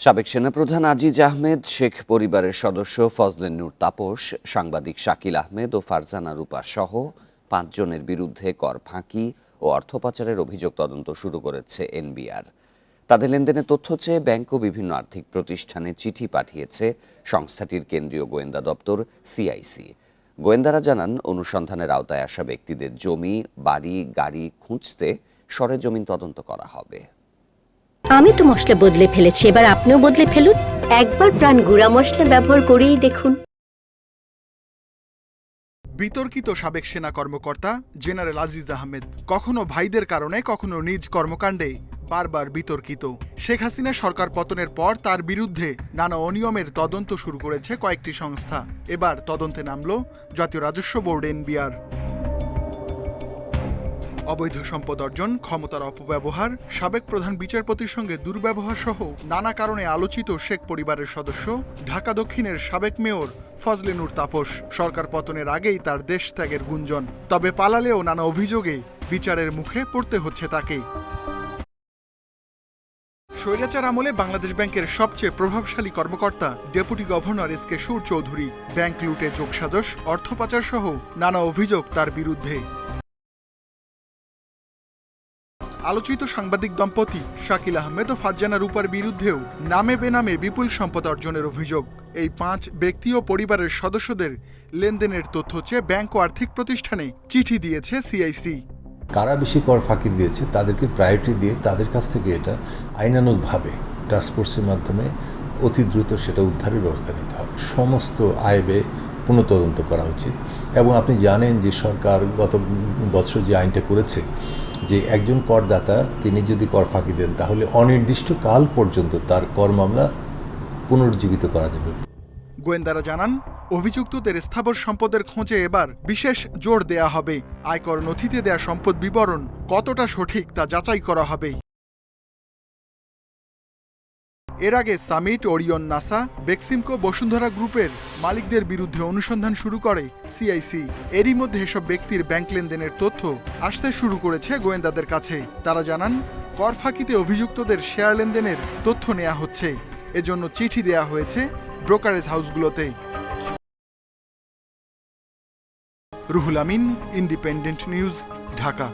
সাবেক সেনাপ্রধান আজিজ আহমেদ, শেখ পরিবারের সদস্য ফজলেন নূর তাপস, সাংবাদিক শাকিল আহমেদ ও ফারজানা রূপা সহ পাঁচজনের বিরুদ্ধে কর ফাঁকি ও অর্থ পাচারের অভিযোগ তদন্ত শুরু করেছে এনবিআর। তাদের লেনদেনের তথ্য চেয়ে ব্যাংক ও বিভিন্ন আর্থিক প্রতিষ্ঠানে চিঠি পাঠিয়েছে সংস্থাটির কেন্দ্রীয় গোয়েন্দা দপ্তর, সিআইসি। গোয়েন্দারা জানান, অনুসন্ধানের আওতায় আসা ব্যক্তিদের জমি, বাড়ি, গাড়ি খুঁজতে সরেজমিন তদন্ত করা হবে। আমি তো মশলা বদলে ফেলেছি, এবার আপনিও বদলে ফেলুন। একবার প্রাণ গুঁড়া মশলা ব্যবহার করেই দেখুন। বিতর্কিত সাবেক সেনা কর্মকর্তা, জেনারেল আজিজ আহমেদ, কখনো ভাইদের কারণে, কখনো নিজ কর্মকাণ্ডে বারবার বিতর্কিত। শেখ হাসিনা সরকার পতনের পর তার বিরুদ্ধে নানা অনিয়মের তদন্ত শুরু করেছে কয়েকটি সংস্থা। এবার তদন্তে নামল জাতীয় রাজস্ব বোর্ড এনবিআর। অবৈধ সম্পদ অর্জন, ক্ষমতার অপব্যবহার, সাবেক প্রধান বিচারপতির সঙ্গে দুর্ব্যবহার সহ নানা কারণে আলোচিত শেখ পরিবারের সদস্য, ঢাকা দক্ষিণের সাবেক মেয়র ফজলে নূর তাপস। সরকার পতনের আগেই তার দেশ ত্যাগের গুঞ্জন। তবে পালালেও নানা অভিযোগে বিচারের মুখে পড়তে হচ্ছে তাকে। স্বৈরাচার আমলে বাংলাদেশ ব্যাংকের সবচেয়ে প্রভাবশালী কর্মকর্তা, ডেপুটি গভর্নর এস কে সুর চৌধুরী। ব্যাংক লুটে যোগসাজশ, অর্থ পাচার সহ নানা অভিযোগ তার বিরুদ্ধে। আলোচিত সাংবাদিক দম্পতি শাকিল আহমেদ ও ফারজানা রূপার বিরুদ্ধেও নামে বেনামে বিপুল সম্পদ অর্জনের অভিযোগ। এই পাঁচ ব্যক্তি ও পরিবারের সদস্যদের লেনদেনের তথ্য চেয়ে ব্যাংক ও আর্থিক প্রতিষ্ঠানে চিঠি দিয়েছে সিআইসি। কারা বেশি কর ফাঁকি দিয়েছে তাদেরকে প্রায়োরিটি দিয়ে তাদের কাছ থেকে এটা আইনানুগভাবে টাস্কফোর্সের মাধ্যমে অতি দ্রুত সেটা উদ্ধারের ব্যবস্থা নিতে হবে। সমস্ত আয় ব্যয় পুনঃতদন্ত করা উচিত। এবং আপনি জানেন যে সরকার গত বছর যে আইনটা করেছে, যে একজন করদাতা, তিনি যদি কর ফাঁকি দেন, তাহলে অনির্দিষ্ট কাল পর্যন্ত তার কর মামলা পুনর্জীবিত করা যাবে। গোয়েন্দারা জানান, অভিযুক্তদের স্থাবর সম্পদের খোঁজে এবার বিশেষ জোর দেয়া হবে। আয়কর নথিতে দেয়া সম্পদ বিবরণ কতটা সঠিক তা যাচাই করা হবে। এর আগে সামিট, ওরিয়ন, নাসা, বেক্সিমকো, বসুন্ধরা গ্রুপের মালিকদের বিরুদ্ধে অনুসন্ধান শুরু করে সিআইসি। এরই মধ্যে এসব ব্যক্তির ব্যাংক লেনদেনের তথ্য আসতে শুরু করেছে গোয়েন্দাদের কাছে। তারা জানান, কর ফাঁকিতে অভিযুক্তদের শেয়ার লেনদেনের তথ্য নেওয়া হচ্ছে। এজন্য চিঠি দেয়া হয়েছে brokerage হাউসগুলোতে। Ruhul Amin, Independent news, Dhaka.